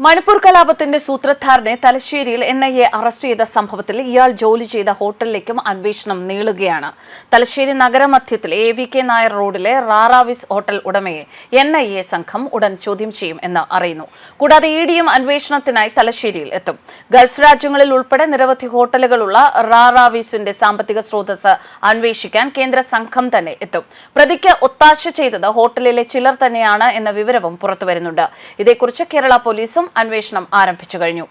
മണിപ്പൂർ കലാപത്തിന്റെ സൂത്രധാരനെ തലശ്ശേരിയിൽ N I A arrest ചെയ്ത സംഭവത്തിൽ ഇയാൾ ജോലി ചെയ്ത ഹോട്ടലിലേക്കും അന്വേഷണം നീളുകയാണ്. തലശ്ശേരി നഗരമധ്യത്തിലെ എ വി കെ നായർ റോഡിലെ റാറാവിസ് ഹോട്ടൽ ഉടമയെ എൻ ഐ എ സംഘം ഉടൻ ചോദ്യം ചെയ്യും എന്ന് അറിയുന്നു. കൂടാതെ ഇ ഡിയും അന്വേഷണത്തിനായി തലശ്ശേരിയിൽ എത്തും. ഗൾഫ് രാജ്യങ്ങളിൽ ഉൾപ്പെടെ നിരവധി ഹോട്ടലുകളുള്ള റാറാവിസിന്റെ സാമ്പത്തിക സ്രോതസ് അന്വേഷിക്കാൻ കേന്ദ്ര സംഘം തന്നെ എത്തും. പ്രതിക്ക് ഒത്താശ ചെയ്തത് ഹോട്ടലിലെ ചിലർ തന്നെയാണ് എന്ന വിവരവും പുറത്തുവരുന്നുണ്ട്. ഇതേക്കുറിച്ച് കേരള പോലീസും അന്വേഷണം ആരംഭിച്ചു കഴിഞ്ഞു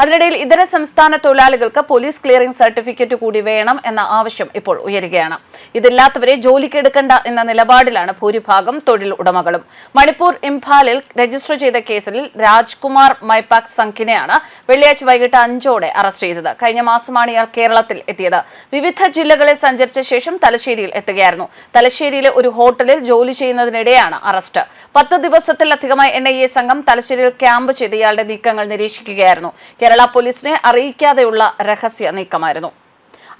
അതിനിടയിൽ ഇതര സംസ്ഥാന തൊഴിലാളികൾക്ക് പോലീസ് ക്ലിയറിംഗ് സർട്ടിഫിക്കറ്റ് കൂടി വേണം എന്ന ആവശ്യം ഇപ്പോൾ ഉയരുകയാണ്. ഇതില്ലാത്തവരെ ജോലിക്കെടുക്കണ്ട എന്ന നിലപാടിലാണ് ഭൂരിഭാഗം തൊഴിൽ ഉടമകളും. മണിപ്പൂർ ഇംഫാലിൽ രജിസ്റ്റർ ചെയ്ത കേസിൽ രാജ്കുമാർ മൈപാക് സംഖിനെയാണ് വെള്ളിയാഴ്ച വൈകിട്ട് അഞ്ചോടെ അറസ്റ്റ് ചെയ്തത്. കഴിഞ്ഞ മാസമാണ് ഇയാൾ കേരളത്തിൽ എത്തിയത്. വിവിധ ജില്ലകളിൽ സഞ്ചരിച്ച ശേഷം തലശ്ശേരിയിൽ എത്തുകയായിരുന്നു. തലശ്ശേരിയിലെ ഒരു ഹോട്ടലിൽ ജോലി ചെയ്യുന്നതിനിടെയാണ് അറസ്റ്റ്. പത്ത് ദിവസത്തിലധികമായി എൻ ഐ എ സംഘം തലശ്ശേരിയിൽ ക്യാമ്പ് ചെയ്ത് ഇയാളുടെ നീക്കങ്ങൾ നിരീക്ഷിക്കുകയായിരുന്നു. കേരള പോലീസിനെ അറിയിക്കാതെയുള്ള രഹസ്യ നീക്കമായിരുന്നു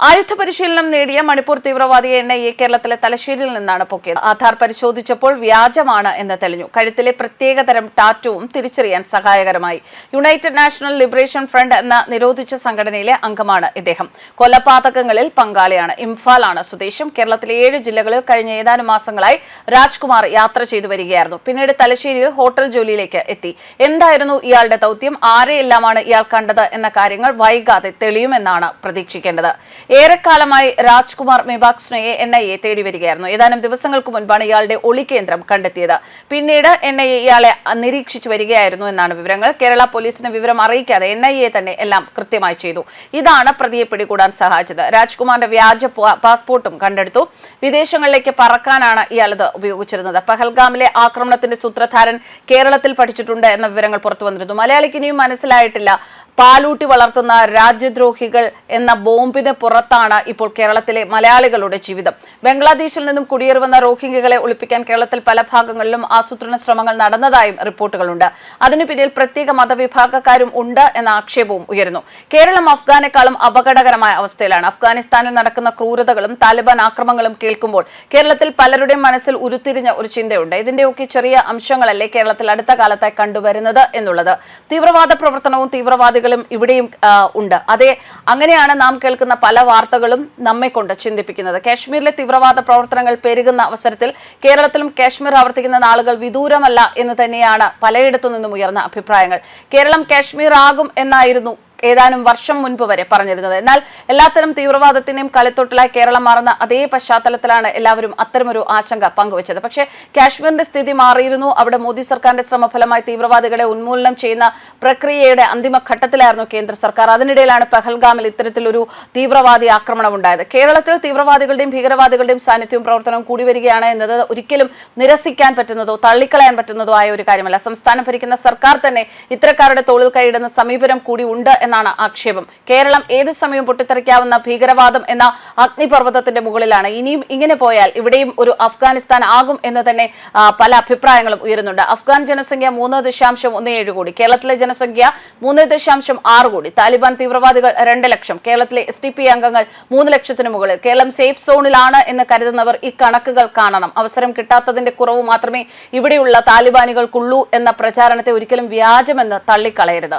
ആയുധ പരിശീലനം നേടിയ മണിപ്പൂർ തീവ്രവാദിയെ എൻ ഐ എ കേരളത്തിലെ തലശ്ശേരിയിൽ നിന്നാണ് പൊക്കിയത്. ആധാർ പരിശോധിച്ചപ്പോൾ വ്യാജമാണ് എന്ന് തെളിഞ്ഞു. കഴുത്തിലെ പ്രത്യേകതരം ടാറ്റുവും തിരിച്ചറിയാൻ സഹായകരമായി. യുണൈറ്റഡ് നാഷണൽ ലിബറേഷൻ ഫ്രണ്ട് എന്ന നിരോധിച്ച സംഘടനയിലെ അംഗമാണ് ഇദ്ദേഹം. കൊലപാതകങ്ങളിൽ പങ്കാളിയാണ്. ഇംഫാലാണ് സ്വദേശം. കേരളത്തിലെ ഏഴ് ജില്ലകളിൽ കഴിഞ്ഞ ഏതാനും മാസങ്ങളായി രാജ്കുമാർ യാത്ര ചെയ്തു വരികയായിരുന്നു. പിന്നീട് തലശ്ശേരിയിൽ ഹോട്ടൽ ജോലിയിലേക്ക് എത്തി. എന്തായിരുന്നു ഇയാളുടെ ദൗത്യം? ആരെയെല്ലാമാണ് ഇയാൾ കണ്ടത്? എന്ന കാര്യങ്ങൾ വൈകാതെ തെളിയുമെന്നാണ് പ്രതീക്ഷിക്കേണ്ടത്. ഏറെക്കാലമായി രാജ്കുമാർ മെബാക്സ്നയെ എൻ ഐ എ തേടി വരികയായിരുന്നു. ഏതാനും ദിവസങ്ങൾക്ക് മുൻപാണ് ഇയാളുടെ ഒളികേന്ദ്രം കണ്ടെത്തിയത്. പിന്നീട് എൻ ഐ എ ഇയാളെ നിരീക്ഷിച്ചു വരികയായിരുന്നു എന്നാണ് വിവരങ്ങൾ. കേരള പോലീസിന് വിവരം അറിയിക്കാതെ എൻ ഐ എ തന്നെ എല്ലാം കൃത്യമായി ചെയ്തു. ഇതാണ് പ്രതിയെ പിടികൂടാൻ സഹായിച്ചത് രാജ്കുമാറിന്റെ വ്യാജ പാസ്പോർട്ടും കണ്ടെടുത്തു. വിദേശങ്ങളിലേക്ക് പറക്കാനാണ് ഇയാൾ ഇത് ഉപയോഗിച്ചിരുന്നത്. പഹൽഗാമിലെ ആക്രമണത്തിന്റെ സൂത്രധാരൻ കേരളത്തിൽ പഠിച്ചിട്ടുണ്ട് എന്ന വിവരങ്ങൾ പുറത്തു വന്നിരുന്നു. മലയാളിക്ക് ഇനിയും മനസ്സിലായിട്ടില്ല പാലൂട്ടി വളർത്തുന്ന രാജ്യദ്രോഹികൾ എന്ന ബോംബിന് പുറത്താണ് ഇപ്പോൾ കേരളത്തിലെ മലയാളികളുടെ ജീവിതം. ബംഗ്ലാദേശിൽ നിന്നും കുടിയേറുന്ന റോഹിംഗ്യകളെ ഒളിപ്പിക്കാൻ കേരളത്തിൽ പല ഭാഗങ്ങളിലും ആസൂത്രണ ശ്രമങ്ങൾ നടന്നതായും റിപ്പോർട്ടുകളുണ്ട്. അതിനു പിന്നിൽ പ്രത്യേക മതവിഭാഗക്കാരും ഉണ്ട് എന്ന ആക്ഷേപവും ഉയരുന്നു. കേരളം അഫ്ഗാനേക്കാളും അപകടകരമായ അവസ്ഥയിലാണ്. അഫ്ഗാനിസ്ഥാനിൽ നടക്കുന്ന ക്രൂരതകളും താലിബാൻ ആക്രമണങ്ങളും കേൾക്കുമ്പോൾ കേരളത്തിൽ പലരുടെയും മനസ്സിൽ ഉരുത്തിരിഞ്ഞ ഒരു ചിന്തയുണ്ട്. ഇതിന്റെയൊക്കെ ചെറിയ അംശങ്ങളല്ലേ കേരളത്തിൽ അടുത്ത കാലത്തായി കണ്ടുവരുന്നത് എന്നുള്ളത്. തീവ്രവാദ പ്രവർത്തനവും തീവ്രവാദികളും ഇവിടെയും ഉണ്ട്. അതെ അങ്ങനെയാണ് നാം കേൾക്കുന്ന പല വാർത്തകളും നമ്മെ കൊണ്ട് ചിന്തിപ്പിക്കുന്നത്. കാശ്മീരിലെ തീവ്രവാദ പ്രവർത്തനങ്ങൾ പെരുകുന്ന അവസരത്തിൽ കേരളത്തിലും കാശ്മീർ ആവർത്തിക്കുന്ന നാളുകൾ വിദൂരമല്ല എന്ന് തന്നെയാണ് പലയിടത്തു നിന്നും ഉയർന്ന അഭിപ്രായങ്ങൾ. കേരളം കാശ്മീർ ആകും എന്നായിരുന്നു ഏതാനും വർഷം മുൻപ് വരെ പറഞ്ഞിരുന്നത്. എന്നാൽ എല്ലാത്തരം തീവ്രവാദത്തിന്റെയും കളിത്തൊട്ടിലായി കേരളം മാറുന്ന അതേ പശ്ചാത്തലത്തിലാണ് എല്ലാവരും അത്തരമൊരു ആശങ്ക പങ്കുവച്ചത്. പക്ഷേ കാശ്മീരിന്റെ സ്ഥിതി മാറിയിരുന്നു. അവിടെ മോദി സർക്കാരിന്റെ ശ്രമഫലമായി തീവ്രവാദികളെ ഉന്മൂലനം ചെയ്യുന്ന പ്രക്രിയയുടെ അന്തിമഘട്ടത്തിലായിരുന്നു കേന്ദ്ര സർക്കാർ. അതിനിടയിലാണ് പഹൽഗാമിൽ ഇത്തരത്തിലൊരു തീവ്രവാദി ആക്രമണം ഉണ്ടായത്. കേരളത്തിൽ തീവ്രവാദികളുടെയും ഭീകരവാദികളുടെയും സാന്നിധ്യവും പ്രവർത്തനവും കൂടി വരികയാണ് എന്നത് ഒരിക്കലും നിരസിക്കാൻ പറ്റുന്നതോ തള്ളിക്കളയാൻ പറ്റുന്നതോ ആയ ഒരു കാര്യമല്ല. സംസ്ഥാനം ഭരിക്കുന്ന സർക്കാർ തന്നെ ഇത്തരക്കാരുടെ തോളിൽ കൈയിടുന്ന സമീപനം കൂടി ഉണ്ട് എന്നാണ് ആക്ഷേപം. കേരളം ഏത് സമയവും പൊട്ടിത്തെറിക്കാവുന്ന ഭീകരവാദം എന്ന അഗ്നിപർവതത്തിന്റെ മുകളിലാണ്. ഇനിയും ഇങ്ങനെ പോയാൽ ഇവിടെയും ഒരു അഫ്ഗാനിസ്ഥാൻ ആകും എന്ന് തന്നെ പല അഭിപ്രായങ്ങളും ഉയരുന്നുണ്ട്. അഫ്ഗാൻ ജനസംഖ്യ മൂന്ന് ദശാംശം ഒന്ന് ഏഴ് കോടി കേരളത്തിലെ ജനസംഖ്യ മൂന്ന് ദശാംശം ആറ് കോടി. താലിബാൻ തീവ്രവാദികൾ രണ്ട് ലക്ഷം കേരളത്തിലെ എസ് ഡി പി അംഗങ്ങൾ മൂന്ന് ലക്ഷത്തിന് മുകളിൽ. കേരളം സേഫ് സോണിലാണ് എന്ന് കരുതുന്നവർ ഈ കണക്കുകൾ കാണണം. അവസരം കിട്ടാത്തതിന്റെ കുറവ് മാത്രമേ ഇവിടെയുള്ള താലിബാനികൾക്കുള്ളൂ എന്ന പ്രചാരണത്തെ ഒരിക്കലും വ്യാജമെന്ന് തള്ളിക്കളയരുത്.